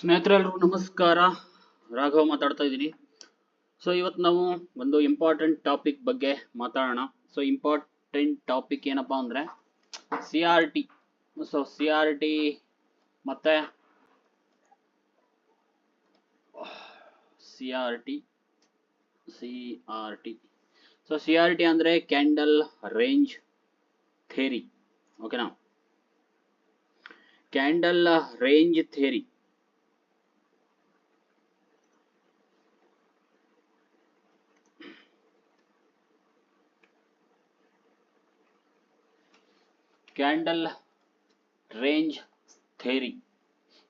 ಸ್ನೇಹಿತರೆಲ್ಲರೂ ನಮಸ್ಕಾರ. ರಾಘವ್ ಮಾತಾಡ್ತಾ ಇದ್ದೀನಿ. ಸೊ ಇವತ್ತು ನಾವು ಒಂದು ಇಂಪಾರ್ಟೆಂಟ್ ಟಾಪಿಕ್ ಬಗ್ಗೆ ಮಾತಾಡೋಣ. ಸೊ ಇಂಪಾರ್ಟೆಂಟ್ ಟಾಪಿಕ್ ಏನಪ್ಪಾ ಅಂದರೆ C R T so C R T ಮತ್ತೆ C R T C R T so C R T ಅಂದರೆ ಕ್ಯಾಂಡಲ್ ರೇಂಜ್ ಥೇರಿ ಓಕೆನಾ candle range theory candle range theory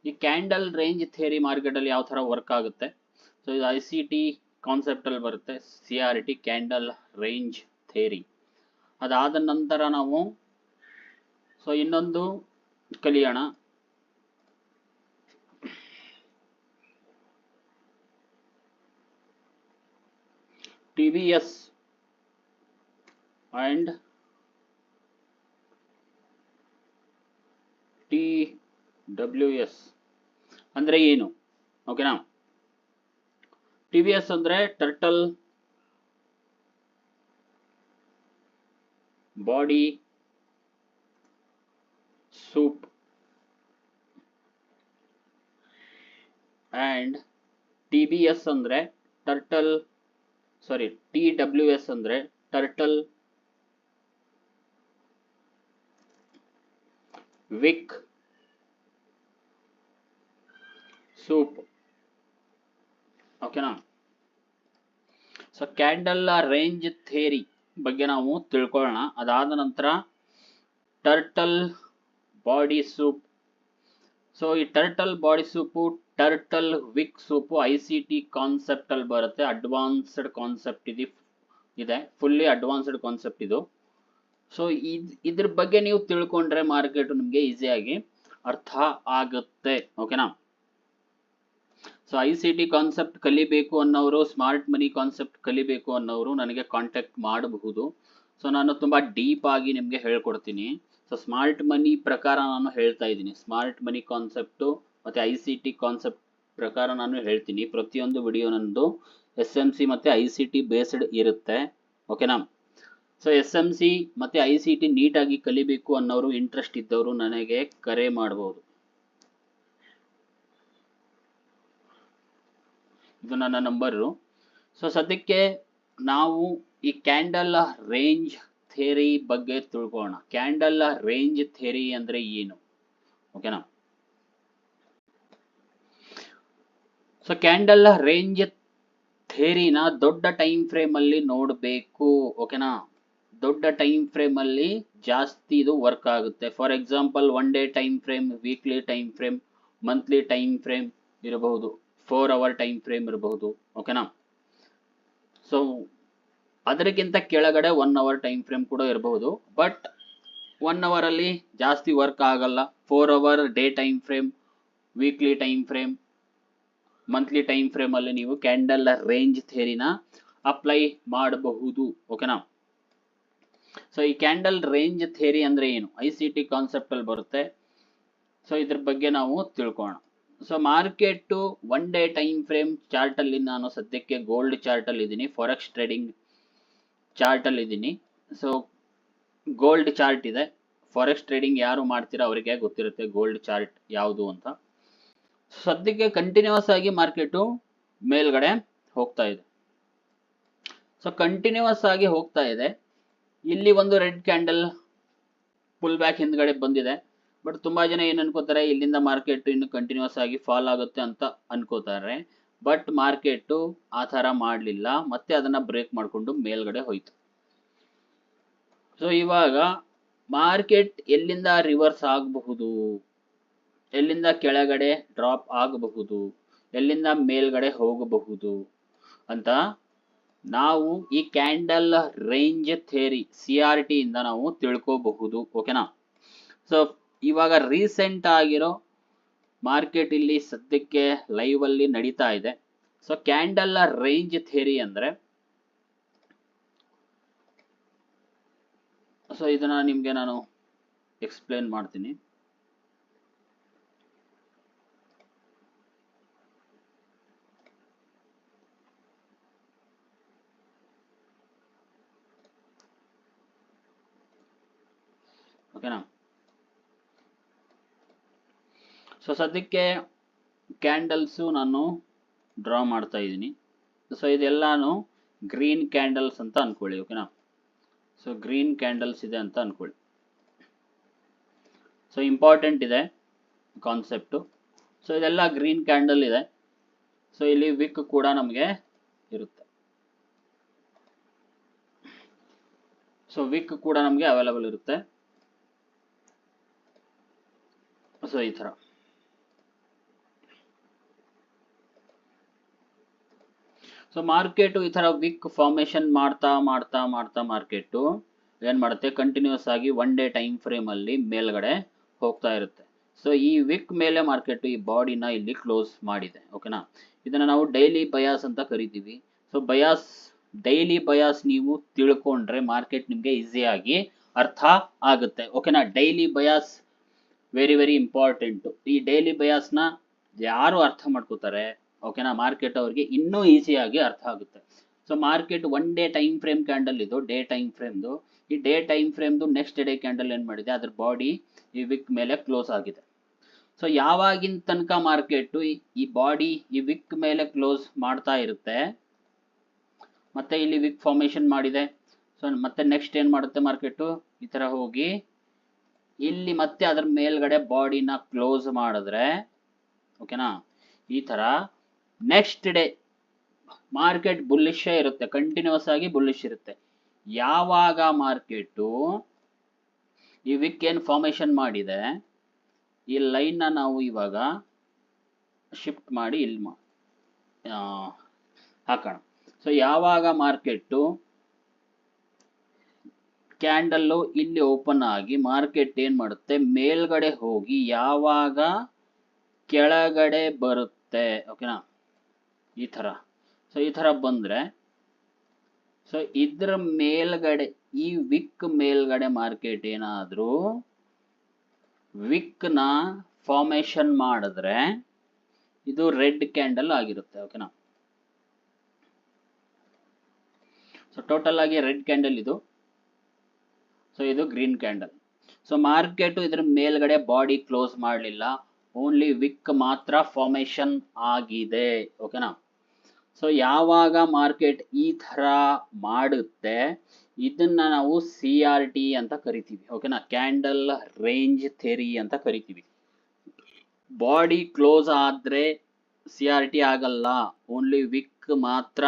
ಈ candle range theory ಮಾರ್ಕೆಟಲ್ಲಿ ಯಾವ ಥರ work ಆಗುತ್ತೆ? ಸೊ ಇದು I C T ಕಾನ್ಸೆಪ್ಟಲ್ಲಿ ಬರುತ್ತೆ. C R T candle range theory ಅದಾದ ನಂತರ ನಾವು ಸೊ ಇನ್ನೊಂದು ಕಲಿಯೋಣ. T V S and T W S ಅಂದರೆ ಏನು? ಓಕೆನಾ ಟಿ ವಿ ಎಸ್ ಅಂದರೆ turtle body soup and T B S ಅಂದರೆ turtle sorry T W S ಅಂದರೆ ಟರ್ಟಲ್ ವಿಕ್ ಸೂಪ್. ಓಕೆನಾ ಸೊ ಕ್ಯಾಂಡಲ್ ರೇಂಜ್ ಥೇರಿ ಬಗ್ಗೆ ನಾವು ತಿಳ್ಕೊಳ್ಳೋಣ ಅದಾದ ನಂತರ ಟರ್ಟಲ್ ಬಾಡಿ ಸೂಪ್ ಸೊ ಈ turtle body soup turtle wick soup I C T ಕಾನ್ಸೆಪ್ಟಲ್ಲಿ ಬರುತ್ತೆ. ಅಡ್ವಾನ್ಸ್ಡ್ ಕಾನ್ಸೆಪ್ಟ್ ಇದು. ಇದೆ. ಫುಲ್ಲಿ ಅಡ್ವಾನ್ಸ್ಡ್ ಕಾನ್ಸೆಪ್ಟ್ ಇದು. ಸೊ ಇದ್, ಇದ್ರ ಬಗ್ಗೆ ನೀವು ತಿಳ್ಕೊಂಡ್ರೆ ಮಾರ್ಕೆಟ್ ನಿಮಗೆ ಈಸಿಯಾಗಿ ಅರ್ಥ ಆಗುತ್ತೆ ಓಕೆನಾ so I C T concept ಕಲಿಬೇಕು ಅನ್ನೋರು ಸ್ಮಾರ್ಟ್ ಮನಿ ಕಾನ್ಸೆಪ್ಟ್ ಕಲಿಬೇಕು ಅನ್ನೋರು ನನಗೆ ಕಾಂಟ್ಯಾಕ್ಟ್ ಮಾಡಬಹುದು. ಸೊ ನಾನು ತುಂಬಾ ಡೀಪ್ ಆಗಿ ನಿಮಗೆ ಹೇಳ್ಕೊಡ್ತೀನಿ. ಸೊ ಸ್ಮಾರ್ಟ್ ಮನಿ ಪ್ರಕಾರ ನಾನು ಹೇಳ್ತಾ ಇದ್ದೀನಿ. ಸ್ಮಾರ್ಟ್ ಮನಿ ಕಾನ್ಸೆಪ್ಟು ಮತ್ತೆ ಐ ಸಿ ಟಿ ಕಾನ್ಸೆಪ್ಟ್ ಪ್ರಕಾರ ನಾನು ಹೇಳ್ತೀನಿ. ಪ್ರತಿಯೊಂದು ವಿಡಿಯೋ ನಂದು ಎಸ್ ಎಂ ಸಿ ಮತ್ತೆ ಐ ಸಿ ಟಿ ಬೇಸ್ಡ್ ಇರುತ್ತೆ ಓಕೆನಾ ಸೊ ಎಸ್ ಎಂ ಸಿ ಮತ್ತೆ ಐ ಸಿ ಟಿ ನೀಟಾಗಿ ಕಲಿಬೇಕು ಅನ್ನೋರು ಇಂಟ್ರೆಸ್ಟ್ ಇದ್ದವರು ನನಗೆ ಕರೆ ಮಾಡ್ಬೋದು. ಇದು ನನ್ನ ನಂಬರು ಸೊ ಸದ್ಯಕ್ಕೆ ನಾವು ಈ ಕ್ಯಾಂಡಲ್ ರೇಂಜ್ ಥೇರಿ ಬಗ್ಗೆ ತಿಳ್ಕೊಳ್ಳೋಣ. ಕ್ಯಾಂಡಲ್ ರೇಂಜ್ ಥೇರಿ ಅಂದ್ರೆ ಏನು? ಓಕೆನಾ ಸೊ ಕ್ಯಾಂಡಲ್ ರೇಂಜ್ ಥೇರಿನ ದೊಡ್ಡ ಟೈಮ್ ಫ್ರೇಮ್ ಅಲ್ಲಿ ನೋಡಬೇಕು. ಓಕೆನಾ ದೊಡ್ಡ ಟೈಮ್ ಫ್ರೇಮಲ್ಲಿ ಜಾಸ್ತಿ ಇದು ವರ್ಕ್ ಆಗುತ್ತೆ. For example one day time frame weekly time frame monthly time frame ಇರಬಹುದು. ಫೋರ್ ಅವರ್ ಟೈಮ್ ಫ್ರೇಮ್ ಇರಬಹುದು. ಓಕೆನಾ ಸೊ ಅದಕ್ಕಿಂತ ಕೆಳಗಡೆ ಒನ್ ಅವರ್ ಟೈಮ್ ಫ್ರೇಮ್ ಕೂಡ ಇರಬಹುದು. ಬಟ್ ಒನ್ ಅವರಲ್ಲಿ ಜಾಸ್ತಿ ವರ್ಕ್ ಆಗಲ್ಲ. Four hour day time frame weekly time frame monthly time ಫ್ರೇಮಲ್ಲಿ ನೀವು ಕ್ಯಾಂಡಲ್ ರೇಂಜ್ ಥೇರಿನ ಅಪ್ಲೈ ಮಾಡಬಹುದು. ಓಕೆನಾ ಸೊ ಈ ಕ್ಯಾಂಡಲ್ ರೇಂಜ್ ಥೇರಿ ಅಂದ್ರೆ ಏನು? ಐ ಸಿ ಟಿ ಕಾನ್ಸೆಪ್ಟಲ್ಲಿ ಬರುತ್ತೆ. ಸೊ ಇದ್ರ ಬಗ್ಗೆ ನಾವು ತಿಳ್ಕೋಣ so market one day time frame ಚಾರ್ಟಲ್ಲಿ ನಾನು ಸದ್ಯಕ್ಕೆ ಗೋಲ್ಡ್ ಚಾರ್ಟ್ ಅಲ್ಲಿ ಇದ್ದೀನಿ. ಫಾರೆಕ್ಸ್ ಟ್ರೇಡಿಂಗ್ ಚಾರ್ಟ್ ಅಲ್ಲಿ ಇದ್ದೀನಿ. ಸೊ ಗೋಲ್ಡ್ ಚಾರ್ಟ್ ಇದೆ. ಫಾರೆಕ್ಸ್ ಟ್ರೇಡಿಂಗ್ ಯಾರು ಮಾಡ್ತೀರಾ ಅವರಿಗೆ ಗೊತ್ತಿರುತ್ತೆ ಗೋಲ್ಡ್ ಚಾರ್ಟ್ ಯಾವುದು ಅಂತ. ಸದ್ಯಕ್ಕೆ ಕಂಟಿನ್ಯೂಸ್ ಆಗಿ ಮಾರ್ಕೆಟು ಮೇಲ್ಗಡೆ ಹೋಗ್ತಾ ಇದೆ. ಸೊ ಕಂಟಿನ್ಯೂಸ್ ಆಗಿ ಹೋಗ್ತಾ ಇದೆ. ಇಲ್ಲಿ ಒಂದು ರೆಡ್ ಕ್ಯಾಂಡಲ್ ಪುಲ್ ಬ್ಯಾಕ್ ಹಿಂದ್ಗಡೆ ಬಂದಿದೆ. ಬಟ್ ತುಂಬಾ ಜನ ಏನ್ ಅನ್ಕೋತಾರೆ, ಇಲ್ಲಿಂದ ಮಾರ್ಕೆಟ್ ಇನ್ನು ಕಂಟಿನ್ಯೂಸ್ ಆಗಿ ಫಾಲ್ ಆಗುತ್ತೆ ಅಂತ ಅನ್ಕೋತಾರೆ. ಬಟ್ ಮಾರ್ಕೆಟ್ ಆ ತರ ಮಾಡಲಿಲ್ಲ. ಮತ್ತೆ ಅದನ್ನ ಬ್ರೇಕ್ ಮಾಡಿಕೊಂಡು ಮೇಲ್ಗಡೆ ಹೋಯ್ತು. ಸೊ ಇವಾಗ ಮಾರ್ಕೆಟ್ ಎಲ್ಲಿಂದ ರಿವರ್ಸ್ ಆಗಬಹುದು, ಎಲ್ಲಿಂದ ಕೆಳಗಡೆ ಡ್ರಾಪ್ ಆಗಬಹುದು, ಎಲ್ಲಿಂದ ಮೇಲ್ಗಡೆ ಹೋಗಬಹುದು ಅಂತ ನಾವು ಈ candle range theory C R T ಇಂದ ನಾವು ತಿಳ್ಕೋಬಹುದು ಓಕೆನಾ ಸೊ ಇವಾಗ ರೀಸೆಂಟ್ ಆಗಿರೋ ಮಾರ್ಕೆಟ್ ಇಲ್ಲಿ ಸದ್ಯಕ್ಕೆ ಲೈವ್ ಅಲ್ಲಿ ನಡೀತಾ ಇದೆ. ಸೊ ಕ್ಯಾಂಡಲ್ ರೇಂಜ್ ಥೇರಿ ಅಂದ್ರೆ ಸೊ ಇದನ್ನ ನಿಮ್ಗೆ ನಾನು ಎಕ್ಸ್ಪ್ಲೇನ್ ಮಾಡ್ತೀನಿ. ಓಕೆನಾ? ಸೊ ಸದ್ಯಕ್ಕೆ ಕ್ಯಾಂಡಲ್ಸು ನಾನು ಡ್ರಾ ಮಾಡ್ತಾ ಇದ್ದೀನಿ. ಸೊ ಇದೆಲ್ಲಾನು ಗ್ರೀನ್ ಕ್ಯಾಂಡಲ್ಸ್ ಅಂತ ಅನ್ಕೊಳ್ಳಿ, ಓಕೆನಾ? ಸೊ ಗ್ರೀನ್ ಕ್ಯಾಂಡಲ್ಸ್ ಇದೆ ಅಂತ ಅನ್ಕೊಳ್ಳಿ. ಸೊ ಇಂಪಾರ್ಟೆಂಟ್ ಇದೆ ಕಾನ್ಸೆಪ್ಟು ಸೊ ಇದೆಲ್ಲ ಗ್ರೀನ್ ಕ್ಯಾಂಡಲ್ ಇದೆ. ಸೊ ಇಲ್ಲಿ ವಿಕ್ ಕೂಡ ನಮಗೆ ಇರುತ್ತೆ. ಸೊ ವಿಕ್ ಕೂಡ ನಮಗೆ ಅವೈಲಬಲ್ ಇರುತ್ತೆ. ಸೊ ಈ ಥರ ಸೊ ಮಾರ್ಕೆಟ್ ಈ ತರ ವಿಕ್ ಫಾರ್ಮೇಶನ್ ಮಾಡ್ತಾ ಮಾಡ್ತಾ ಮಾಡ್ತಾ ಮಾರ್ಕೆಟ್ ಏನ್ ಮಾಡುತ್ತೆ? ಕಂಟಿನ್ಯೂಸ್ ಆಗಿ ಒನ್ ಡೇ ಟೈಮ್ ಫ್ರೇಮ್ ಅಲ್ಲಿ ಮೇಲ್ಗಡೆ ಹೋಗ್ತಾ ಇರುತ್ತೆ. ಸೊ ಈ ವಿಕ್ ಮೇಲೆ ಮಾರ್ಕೆಟ್ ಈ ಬಾಡಿನ ಇಲ್ಲಿ ಕ್ಲೋಸ್ ಮಾಡಿದೆ. ಓಕೆನಾ ಇದನ್ನ ನಾವು ಡೈಲಿ ಬಯಾಸ್ ಅಂತ ಕರಿತೀವಿ. ಸೊ ಬಯಾಸ್ ಡೈಲಿ ಬಯಾಸ್ ನೀವು ತಿಳ್ಕೊಂಡ್ರೆ ಮಾರ್ಕೆಟ್ ನಿಮಗೆ ಈಸಿಯಾಗಿ ಅರ್ಥ ಆಗುತ್ತೆ. ಓಕೆನಾ daily bias very very important ಈ ಡೈಲಿ ಬಯಾಸ್ನ ಯಾರು ಅರ್ಥ ಮಾಡ್ಕೋತಾರೆ? ಓಕೆನಾ ಮಾರ್ಕೆಟ್ ಅವ್ರಿಗೆ ಇನ್ನೂ ಈಸಿಯಾಗಿ ಅರ್ಥ ಆಗುತ್ತೆ. So market one day time frame candle ಇದು ಡೇ ಟೈಮ್ ಫ್ರೇಮ್ದು ಈ ಡೇ ಟೈಮ್ ಫ್ರೇಮ್ದು ನೆಕ್ಸ್ಟ್ ಡೇ ಕ್ಯಾಂಡಲ್ ಏನು ಮಾಡಿದೆ? ಅದ್ರ ಬಾಡಿ ಈ ವಿಕ್ ಮೇಲೆ ಕ್ಲೋಸ್ ಆಗಿದೆ. ಸೊ ಯಾವಾಗಿನ ತನಕ ಮಾರ್ಕೆಟ್ ಈ ಬಾಡಿ ಈ ವಿಕ್ ಮೇಲೆ ಕ್ಲೋಸ್ ಮಾಡ್ತಾ ಇರುತ್ತೆ? ಮತ್ತೆ ಇಲ್ಲಿ ವಿಕ್ ಫಾರ್ಮೇಶನ್ ಮಾಡಿದೆ. ಸೊ ಮತ್ತೆ ನೆಕ್ಸ್ಟ್ ಏನು ಮಾಡುತ್ತೆ ಮಾರ್ಕೆಟು ಈ ಥರ ಹೋಗಿ ಇಲ್ಲಿ ಮತ್ತೆ ಅದ್ರ ಮೇಲ್ಗಡೆ ಬಾಡಿನ ಕ್ಲೋಸ್ ಮಾಡಿದ್ರೆ, ಓಕೆನಾ? ಈ ತರ ನೆಕ್ಸ್ಟ್ ಡೇ ಮಾರ್ಕೆಟ್ ಬುಲ್ಲಿಶ್ ಇರುತ್ತೆ, ಕಂಟಿನ್ಯೂಸ್ ಆಗಿ ಬುಲ್ಲಿಶ್ ಇರುತ್ತೆ. ಯಾವಾಗ ಮಾರ್ಕೆಟು? ಈ ವಿಕ್ ಏನ್ ಫಾರ್ಮೇಶನ್ ಮಾಡಿದೆ. ಈ ಲೈನ್ನ ನಾವು ಇವಾಗ ಶಿಫ್ಟ್ ಮಾಡಿ ಇಲ್ಲಿ ಹಾಕೋಣ. ಸೊ ಯಾವಾಗ ಮಾರ್ಕೆಟು? ಕ್ಯಾಂಡಲ್ಲು ಇಲ್ಲಿ ಓಪನ್ ಆಗಿ ಮಾರ್ಕೆಟ್ ಏನು ಮಾಡುತ್ತೆ? ಮೇಲ್ಗಡೆ ಹೋಗಿ ಯಾವಾಗ ಕೆಳಗಡೆ ಬರುತ್ತೆ? ಓಕೆನಾ ಈ ಥರ. ಸೊ ಈ ಥರ ಬಂದರೆ ಸೊ ಇದ್ರ ಮೇಲ್ಗಡೆ, ಈ ವಿಕ್ ಮೇಲ್ಗಡೆ ಮಾರ್ಕೆಟ್ ಏನಾದರೂ ವಿಕ್ನ ಫಾರ್ಮೇಶನ್ ಮಾಡಿದ್ರೆ ಇದು ರೆಡ್ ಕ್ಯಾಂಡಲ್ ಆಗಿರುತ್ತೆ. ಓಕೆನಾ ಸೊ ಟೋಟಲ್ ಆಗಿ ರೆಡ್ ಕ್ಯಾಂಡಲ್ ಇದು. ಸೊ ಇದು ಗ್ರೀನ್ ಕ್ಯಾಂಡಲ್ ಸೊ ಮಾರ್ಕೆಟ್ ಇದ್ರ ಮೇಲ್ಗಡೆ ಬಾಡಿ ಕ್ಲೋಸ್ ಮಾಡಲಿಲ್ಲ. ಓನ್ಲಿ ವಿಕ್ ಮಾತ್ರ ಫಾರ್ಮೇಶನ್ ಆಗಿದೆ. ಓಕೆನಾ ಸೊ ಯಾವಾಗ ಮಾರ್ಕೆಟ್ ಈ ತರ ಮಾಡುತ್ತೆ? ಇದನ್ನ ನಾವು ಸಿ ಆರ್ ಟಿ ಅಂತ ಕರಿತೀವಿ. ಓಕೆನಾ ಕ್ಯಾಂಡಲ್ ರೇಂಜ್ ಥೆರಿ ಅಂತ ಕರಿತೀವಿ. ಬಾಡಿ ಕ್ಲೋಸ್ ಆದ್ರೆ ಸಿ ಆರ್ ಟಿ ಆಗಲ್ಲ. ಓನ್ಲಿ ವಿಕ್ ಮಾತ್ರ.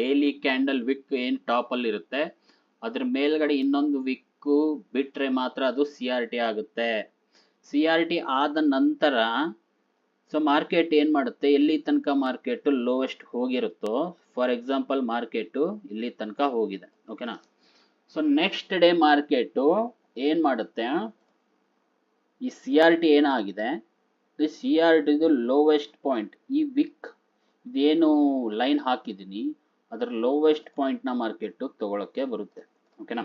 ಡೈಲಿ ಕ್ಯಾಂಡಲ್ ವಿಕ್ ಏನು ಅಲ್ಲಿ ಇರುತ್ತೆ? ಅದ್ರ ಮೇಲ್ಗಡೆ ಇನ್ನೊಂದು ವಿಕ್ಕು ಬಿಟ್ರೆ ಮಾತ್ರ ಅದು ಸಿ ಆರ್ ಟಿ ಆಗುತ್ತೆ. ಸಿ ಆರ್ ಟಿ ಆದ ನಂತರ ಸೊ ಮಾರ್ಕೆಟ್ ಏನು ಮಾಡುತ್ತೆ? ಎಲ್ಲಿ ತನಕ ಮಾರ್ಕೆಟ್ ಲೋವೆಸ್ಟ್ ಹೋಗಿರುತ್ತೋ ಫಾರ್ ಎಕ್ಸಾಂಪಲ್ ಮಾರ್ಕೆಟ್ ಇಲ್ಲಿ ತನಕ ಹೋಗಿದೆ ಓಕೆನಾ ಸೊ ನೆಕ್ಸ್ಟ್ ಡೇ ಮಾರ್ಕೆಟ್ ಏನು ಮಾಡುತ್ತೆ? ಈ ಸಿ ಆರ್ ಟಿ ಏನಾಗಿದೆ? ಸಿ ಆರ್ ಟಿದು ಲೋವೆಸ್ಟ್ ಪಾಯಿಂಟ್ ಈ ವಿಕ್, ಇದೇನು ಲೈನ್ ಹಾಕಿದ್ದೀನಿ? ಅದರ ಲೋವೆಸ್ಟ್ ಪಾಯಿಂಟ್ನ ಮಾರ್ಕೆಟು ತಗೊಳಕ್ಕೆ ಬರುತ್ತೆ. ಓಕೆನಾ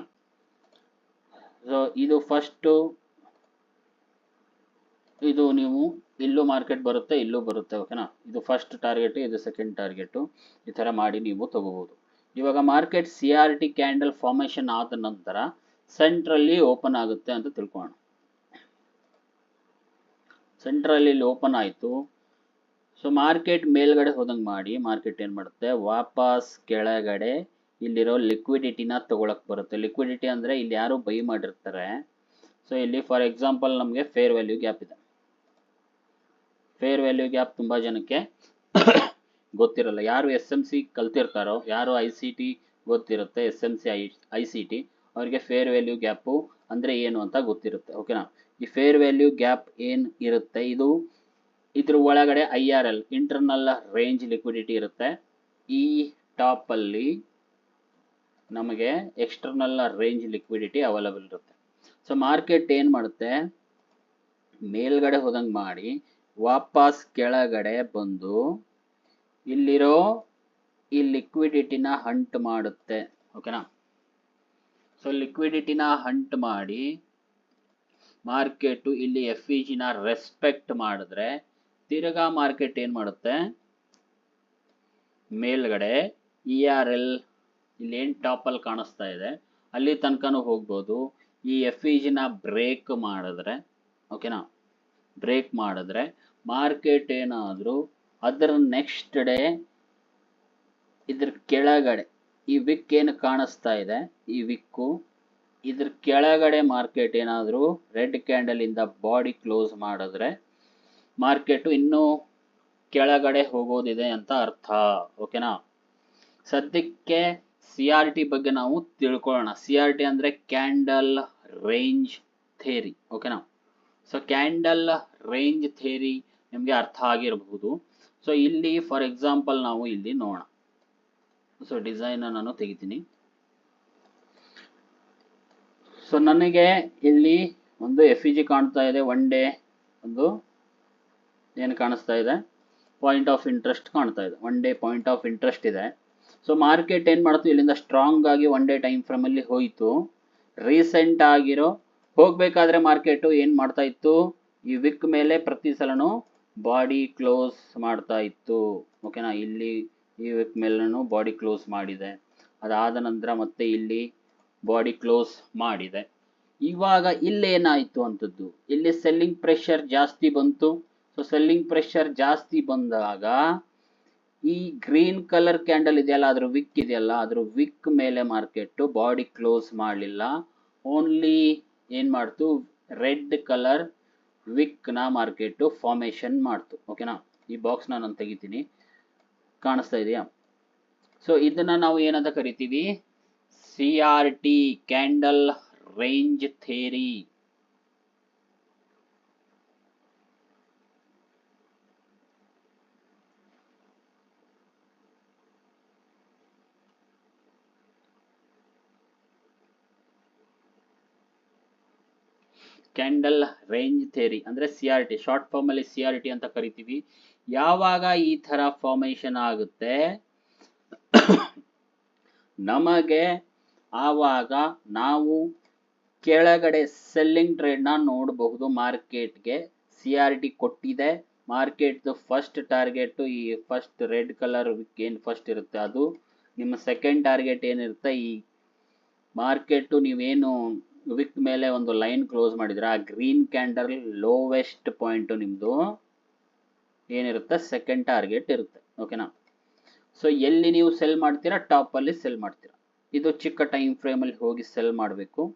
ಸೊ ಇದು ಫಸ್ಟು ಇದು ನೀವು ಇಲ್ಲೂ ಮಾರ್ಕೆಟ್ ಬರುತ್ತೆ, ಇಲ್ಲೂ ಬರುತ್ತೆ ಓಕೆನಾ ಇದು ಫಸ್ಟ್ ಟಾರ್ಗೆಟ್ ಇದು ಸೆಕೆಂಡ್ ಟಾರ್ಗೆಟು ಈ ಥರ ಮಾಡಿ ನೀವು ತಗೋಬೋದು. ಇವಾಗ market C R T candle formation ಆದ ನಂತರ ಸೆಂಟ್ರಲ್ಲಿ ಓಪನ್ ಆಗುತ್ತೆ ಅಂತ ತಿಳ್ಕೊಳ್ಳೋಣ ಸೆಂಟ್ರಲ್ಲಿ ಇಲ್ಲಿ ಓಪನ್ ಆಯಿತು. ಸೊ ಮಾರ್ಕೆಟ್ ಮೇಲ್ಗಡೆ ಹೋದಂಗೆ ಮಾಡಿ ಮಾರ್ಕೆಟ್ ಏನು ಮಾಡುತ್ತೆ? ವಾಪಸ್ ಕೆಳಗಡೆ ಇಲ್ಲಿರೋ ಲಿಕ್ವಿಡಿಟಿನ ತಗೊಳಕ್ ಬರುತ್ತೆ. ಲಿಕ್ವಿಡಿಟಿ ಅಂದರೆ ಇಲ್ಲಿ ಯಾರು ಬೈ ಮಾಡಿರ್ತಾರೆ. ಸೊ ಇಲ್ಲಿ ಫಾರ್ ಎಕ್ಸಾಂಪಲ್ ನಮಗೆ ಫೇರ್ ವ್ಯಾಲ್ಯೂ ಗ್ಯಾಪ್ ಇದೆ. ಫೇರ್ ವ್ಯಾಲ್ಯೂ ಗ್ಯಾಪ್ ತುಂಬ ಜನಕ್ಕೆ ಗೊತ್ತಿರಲ್ಲ. ಯಾರು ಎಸ್ ಎಂ ಸಿ ಕಲ್ತಿರ್ತಾರೋ, ಯಾರು ಐ ಸಿ ಟಿ ಗೊತ್ತಿರುತ್ತೆ S M C I I C T ಅವರಿಗೆ ಫೇರ್ ವ್ಯಾಲ್ಯೂ ಗ್ಯಾಪು ಅಂದರೆ ಏನು ಅಂತ ಗೊತ್ತಿರುತ್ತೆ. ಓಕೆನಾ ಈ ಫೇರ್ ವ್ಯಾಲ್ಯೂ ಗ್ಯಾಪ್ ಏನು ಇರುತ್ತೆ? ಇದು ಇದ್ರ ಒಳಗಡೆ I R L internal range liquidity ಇರುತ್ತೆ. ಈ ಟಾಪಲ್ಲಿ ನಮಗೆ ಎಕ್ಸ್ಟರ್ನಲ್ ರೇಂಜ್ ಲಿಕ್ವಿಡಿಟಿ ಅವೈಲಬಲ್ ಇರುತ್ತೆ. ಸೊ ಮಾರ್ಕೆಟ್ ಏನು ಮಾಡುತ್ತೆ? ಮೇಲ್ಗಡೆ ಹೋದಂಗೆ ಮಾಡಿ ವಾಪಸ್ ಕೆಳಗಡೆ ಬಂದು ಇಲ್ಲಿರೋ ಈ ಲಿಕ್ವಿಡಿಟಿನ ಹಂಟ್ ಮಾಡುತ್ತೆ. ಓಕೆನಾ ಸೊ ಲಿಕ್ವಿಡಿಟಿನ ಹಂಟ್ ಮಾಡಿ ಮಾರ್ಕೆಟು ಇಲ್ಲಿ ಎಫ್ ಇ ಜಿನ ರೆಸ್ಪೆಕ್ಟ್ ಮಾಡಿದ್ರೆ ತಿರ್ಗಾ ಮಾರ್ಕೆಟ್ ಏನು ಮಾಡುತ್ತೆ? ಮೇಲ್ಗಡೆ ಇ ಆರ್ ಎಲ್ ಇಲ್ಲಿ ಏನ್ ಟಾಪ್ ಅಲ್ಲಿ ಕಾಣಿಸ್ತಾ ಇದೆ. ಅಲ್ಲಿ ತನಕನೂ ಹೋಗ್ಬೋದು. ಈ ಎಫ್ ಇ ಜಿನ ಬ್ರೇಕ್ ಮಾಡಿದ್ರೆ ಓಕೆನಾ ಬ್ರೇಕ್ ಮಾಡಿದ್ರೆ ಮಾರ್ಕೆಟ್ ಏನಾದರೂ ಅದರ ನೆಕ್ಸ್ಟ್ ಡೇ ಇದ್ರ ಕೆಳಗಡೆ, ಈ ವಿಕ್ ಏನು ಕಾಣಿಸ್ತಾ ಇದೆ? ಈ ವಿಕ್ಕು ಇದ್ರ ಕೆಳಗಡೆ ಮಾರ್ಕೆಟ್ ಏನಾದರೂ ರೆಡ್ ಕ್ಯಾಂಡಲ್ ಇಂದ ಬಾಡಿ ಕ್ಲೋಸ್ ಮಾಡಿದ್ರೆ ಮಾರ್ಕೆಟ್ ಇನ್ನೂ ಕೆಳಗಡೆ ಹೋಗೋದಿದೆ ಅಂತ ಅರ್ಥ. ಓಕೆನಾ? ಸದ್ಯಕ್ಕೆ ಸಿ ಆರ್ ಟಿ ಬಗ್ಗೆ ನಾವು ತಿಳ್ಕೊಳ್ಳೋಣ. ಸಿ ಆರ್ ಟಿ ಅಂದ್ರೆ ಕ್ಯಾಂಡಲ್ ರೇಂಜ್ ಥೇರಿ ಓಕೆನಾ? ಸೊ, ಕ್ಯಾಂಡಲ್ ರೇಂಜ್ ಥೇರಿ ನಿಮಗೆ ಅರ್ಥ ಆಗಿರಬಹುದು. ಸೊ, ಇಲ್ಲಿ ಫಾರ್ ಎಕ್ಸಾಂಪಲ್ ನಾವು ಇಲ್ಲಿ ನೋಡೋಣ. ಸೊ ಡಿಸೈನ್ ನಾನು ತೆಗಿತೀನಿ. ಸೊ, ನನಗೆ ಇಲ್ಲಿ ಒಂದು ಎಫ್ ಇ ಜಿ ಕಾಣ್ತಾ ಇದೆ. ಒನ್ ಡೇ ಒಂದು ಏನು ಕಾಣಿಸ್ತಾ ಇದೆ? ಪಾಯಿಂಟ್ ಆಫ್ ಇಂಟ್ರೆಸ್ಟ್ ಕಾಣ್ತಾ ಇದೆ. One day point of interest ಇದೆ. ಸೊ ಮಾರ್ಕೆಟ್ ಏನು ಮಾಡ್ತು? ಇಲ್ಲಿಂದ ಸ್ಟ್ರಾಂಗ್ ಆಗಿ ಒನ್ ಡೇ ಟೈಮ್ ಫ್ರೇಮಲ್ಲಿ ಹೋಯಿತು. ರೀಸೆಂಟ್ ಆಗಿರೋ, ಹೋಗಬೇಕಾದ್ರೆ ಮಾರ್ಕೆಟು ಏನು ಮಾಡ್ತಾ ಇತ್ತು? ಈ ವಿಕ್ ಮೇಲೆ ಪ್ರತಿ ಸಲನೂ ಬಾಡಿ ಕ್ಲೋಸ್ ಮಾಡ್ತಾ ಇತ್ತು. ಓಕೆನಾ ಇಲ್ಲಿ ಈ ವಿಕ್ ಮೇಲೂ ಬಾಡಿ ಕ್ಲೋಸ್ ಮಾಡಿದೆ. ಅದಾದ ನಂತರ ಮತ್ತೆ ಇಲ್ಲಿ ಬಾಡಿ ಕ್ಲೋಸ್ ಮಾಡಿದೆ. ಇವಾಗ ಇಲ್ಲೇನಾಯಿತು ಅಂತದ್ದು? ಇಲ್ಲಿ ಸೆಲ್ಲಿಂಗ್ ಪ್ರೆಷರ್ ಜಾಸ್ತಿ ಬಂತು. ಸೊ ಸೆಲ್ಲಿಂಗ್ ಪ್ರೆಷರ್ ಜಾಸ್ತಿ ಬಂದಾಗ ಈ ಗ್ರೀನ್ ಕಲರ್ ಕ್ಯಾಂಡಲ್ ಇದೆಯಲ್ಲ, ಅದ್ರ ವಿಕ್ ಇದೆಯಲ್ಲ, ಅದ್ರ ವಿಕ್ ಮೇಲೆ ಮಾರ್ಕೆಟ್ ಬಾಡಿ ಕ್ಲೋಸ್ ಮಾಡಲಿಲ್ಲ. ಓನ್ಲಿ ಏನ್ ಮಾಡ್ತು? ರೆಡ್ ಕಲರ್ ವಿಕ್ನ ಮಾರ್ಕೆಟ್ ಫಾರ್ಮೇಶನ್ ಮಾಡ್ತು. ಓಕೆನಾ ಈ ಬಾಕ್ಸ್ ನಾನು ತೆಗಿತೀನಿ. ಕಾಣಿಸ್ತಾ ಇದೆಯಾ? ಸೊ ಇದನ್ನ ನಾವು ಏನಂತ ಕರಿತೀವಿ? C R T candle range theory candle range theory ಅಂದ್ರೆ C R T short form ಅಲ್ಲಿ ಸಿ ಆರ್ ಟಿ ಅಂತ ಕರಿತೀವಿ. ಯಾವಾಗ ಈ ತರ ಫಾರ್ಮೇಶನ್ ಆಗುತ್ತೆ? ನಮಗೆ ಆವಾಗ ನಾವು ಕೆಳಗಡೆ ಸೆಲ್ಲಿಂಗ್ ಟ್ರೇಡ್ನ ನೋಡಬಹುದು ಮಾರ್ಕೆಟ್ಗೆ ಸಿ ಆರ್ ಟಿ ಕೊಟ್ಟಿದೆ ಮಾರ್ಕೆಟ್ದು ಫಸ್ಟ್ ಟಾರ್ಗೆಟ್ ಈ ಫಸ್ಟ್ ರೆಡ್ ಕಲರ್ ಏನು ಫಸ್ಟ್ ಇರುತ್ತೆ ಅದು? ನಿಮ್ಮ ಸೆಕೆಂಡ್ ಟಾರ್ಗೆಟ್ ಏನಿರುತ್ತೆ ಈ ಮಾರ್ಕೆಟು ನೀವೇನು ವಿಕ್ ಮೇಲೆ ಒಂದು ಲೈನ್ ಕ್ಲೋಸ್ ಮಾಡಿದ್ರೆ, ಆ ಗ್ರೀನ್ ಕ್ಯಾಂಡಲ್ ಲೋವೆಸ್ಟ್ ಪಾಯಿಂಟ್ ನಿಮ್ಮದು ಏನಿರುತ್ತೆ? ಸೆಕೆಂಡ್ ಟಾರ್ಗೆಟ್ ಇರುತ್ತೆ. ಓಕೆನಾ? ಸೊ ಎಲ್ಲಿ ನೀವು ಸೆಲ್ ಮಾಡ್ತೀರಾ? ಟಾಪಲ್ಲಿ ಸೆಲ್ ಮಾಡ್ತೀರಾ. ಇದು ಚಿಕ್ಕ ಟೈಮ್ ಫ್ರೇಮಲ್ಲಿ ಹೋಗಿ ಸೆಲ್ ಮಾಡಬೇಕು.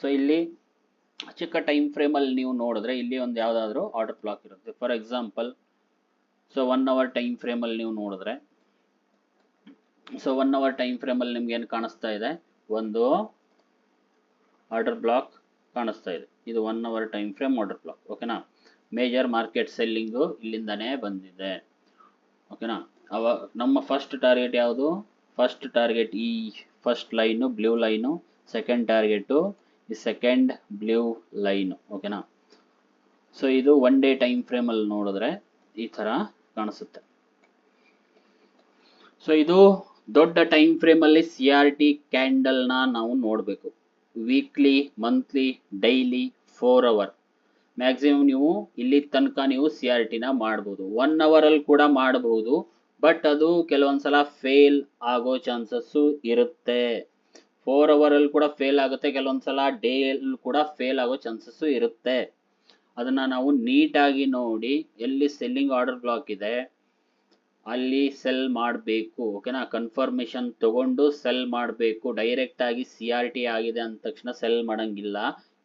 ಸೊ ಇಲ್ಲಿ ಚಿಕ್ಕ ಟೈಮ್ ಫ್ರೇಮಲ್ಲಿ ನೀವು ನೋಡಿದ್ರೆ ಇಲ್ಲಿ ಒಂದು ಯಾವುದಾದ್ರೂ ಆರ್ಡರ್ ಬ್ಲಾಕ್ ಇರುತ್ತೆ. For example so one hour time ಫ್ರೇಮಲ್ಲಿ ನೀವು ನೋಡಿದ್ರೆ ಸೊ ಒನ್ ಅವರ್ ಟೈಮ್ ಫ್ರೇಮಲ್ಲಿ ನಿಮ್ಗೆ ಏನು ಕಾಣಿಸ್ತಾ ಇದೆ? ಒಂದು ಆರ್ಡರ್ ಬ್ಲಾಕ್ ಕಾಣಿಸ್ತಾ ಇದೆ. ಇದು one hour time frame order block ಓಕೆನಾ ಮೇಜರ್ ಮಾರ್ಕೆಟ್ ಸೆಲ್ಲಿಂಗು ಇಲ್ಲಿಂದನೇ ಬಂದಿದೆ ಓಕೆನಾ ಅವ, ನಮ್ಮ ಫಸ್ಟ್ ಟಾರ್ಗೆಟ್ ಯಾವುದು? ಫಸ್ಟ್ ಟಾರ್ಗೆಟ್ ಈ first line blue line second target ಈ ಸೆಕೆಂಡ್ ಬ್ಲೂ ಲೈನು ಓಕೆನಾ ಸೊ ಇದು ಒನ್ ಡೇ ಟೈಮ್ ಫ್ರೇಮಲ್ಲಿ ನೋಡಿದ್ರೆ ಈ ಥರ ಕಾಣಿಸುತ್ತೆ. ಸೊ ಇದು ದೊಡ್ಡ ಟೈಮ್ ಫ್ರೇಮಲ್ಲಿ ಸಿ ಆರ್ ಟಿ ಕ್ಯಾಂಡಲ್ನ ನಾವು ನೋಡಬೇಕು. Weekly monthly daily four hour maximum ನೀವು ಇಲ್ಲಿ ತನಕ ನೀವು ಸಿ ಆರ್ ಟಿನ ಮಾಡ್ಬೋದು. ಒನ್ ಅವರಲ್ಲಿ ಕೂಡ ಮಾಡಬಹುದು ಬಟ್ ಅದು ಕೆಲವೊಂದ್ಸಲ ಫೇಲ್ ಆಗೋ ಚಾನ್ಸಸ್ಸು ಇರುತ್ತೆ. ಫೋರ್ ಅವರಲ್ಲಿ ಕೂಡ ಫೇಲ್ ಆಗುತ್ತೆ, ಕೆಲವೊಂದ್ಸಲ ಡೇಲ್ ಕೂಡ ಫೇಲ್ ಆಗೋ ಚಾನ್ಸಸ್ಸು ಇರುತ್ತೆ. ಅದನ್ನ ನಾವು ನೀಟಾಗಿ ನೋಡಿ, ಎಲ್ಲಿ ಸೆಲ್ಲಿಂಗ್ ಆರ್ಡರ್ ಬ್ಲಾಕ್ ಇದೆ ಅಲ್ಲಿ ಸೆಲ್ ಮಾಡಬೇಕು ಓಕೆನಾ ಕನ್ಫರ್ಮೇಶನ್ ತಗೊಂಡು ಸೆಲ್ ಮಾಡಬೇಕು. ಡೈರೆಕ್ಟ್ ಆಗಿ ಸಿ ಆರ್ ಟಿ ಆಗಿದೆ ಅಂದ ತಕ್ಷಣ ಸೆಲ್ ಮಾಡಂಗಿಲ್ಲ.